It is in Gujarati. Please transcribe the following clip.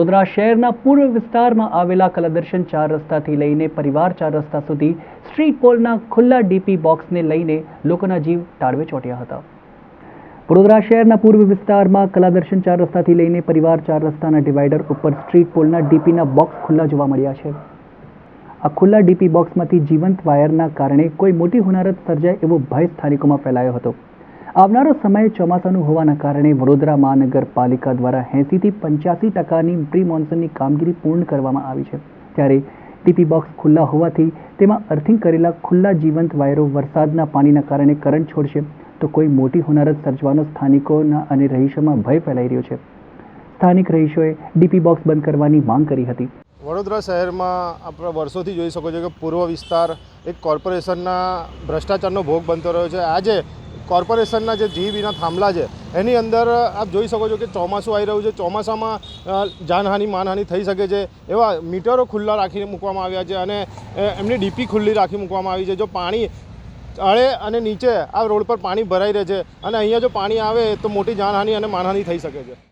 વડોદરા શહેરના પૂર્વ વિસ્તારમાં આવેલા કલાદર્શન ચાર રસ્તાથી લઈને પરિવાર ચાર રસ્તા સુધી સ્ટ્રીટ પોલના ખુલ્લા ડીપી બોક્સને લઈને લોકોના જીવ તાળવે ચોટ્યા હતા. વડોદરા શહેરના પૂર્વ વિસ્તારમાં કલાદર્શન ચાર રસ્તાથી લઈને પરિવાર ચાર રસ્તાના ડિવાઈડર ઉપર સ્ટ્રીટ પોલના ડીપીના બોક્સ ખુલ્લા જોવા મળ્યા છે. આ ખુલ્લા ડીપી બોક્સમાંથી જીવંત વાયરના કારણે કોઈ મોટી હોનારત સર્જાય એવો ભય સ્થાનિકોમાં ફેલાયો હતો. આવનારો સમય ચોમાસાનું હોવાના કારણે વડોદરા મહાનગરપાલિકા દ્વારા એંસીથી પંચ્યાસી ટકાની પ્રી મોન્સૂનની કામગીરી પૂર્ણ કરવામાં આવી છે. ત્યારે ડીપી બોક્સ ખુલ્લા હોવાથી તેમાં અર્થિંગ કરેલા ખુલ્લા જીવંત વાયરો વરસાદના પાણીના કારણે કરંટ છોડશે તો કોઈ મોટી હોનારત સર્જવાનો સ્થાનિકોના અને રહીશોમાં ભય ફેલાઈ રહ્યો છે. સ્થાનિક રહીશોએ ડીપી બોક્સ બંધ કરવાની માંગ કરી હતી. વડોદરા શહેરમાં આપણે વર્ષોથી જોઈ શકો છો કે પૂર્વ વિસ્તાર એક કોર્પોરેશનના ભ્રષ્ટાચારનો ભોગ બનતો રહ્યો છે. આજે કોર્પોરેશનના જે જીબીના થાંભલા છે, એની અંદર આપ જોઈ શકો છો કે ચોમાસું આવી રહ્યું છે. ચોમાસામાં જાનહાનિ માનહાનિ થઈ શકે છે એવા મીટરો ખુલ્લા રાખીને મૂકવામાં આવ્યા છે અને એમની ડીપી ખુલ્લી રાખી મૂકવામાં આવી છે. જો પાણી અળે અને નીચે આ રોડ પર પાણી ભરાઈ રહે છે અને અહીંયા જો પાણી આવે તો મોટી જાનહાનિ અને માનહાનિ થઈ શકે છે.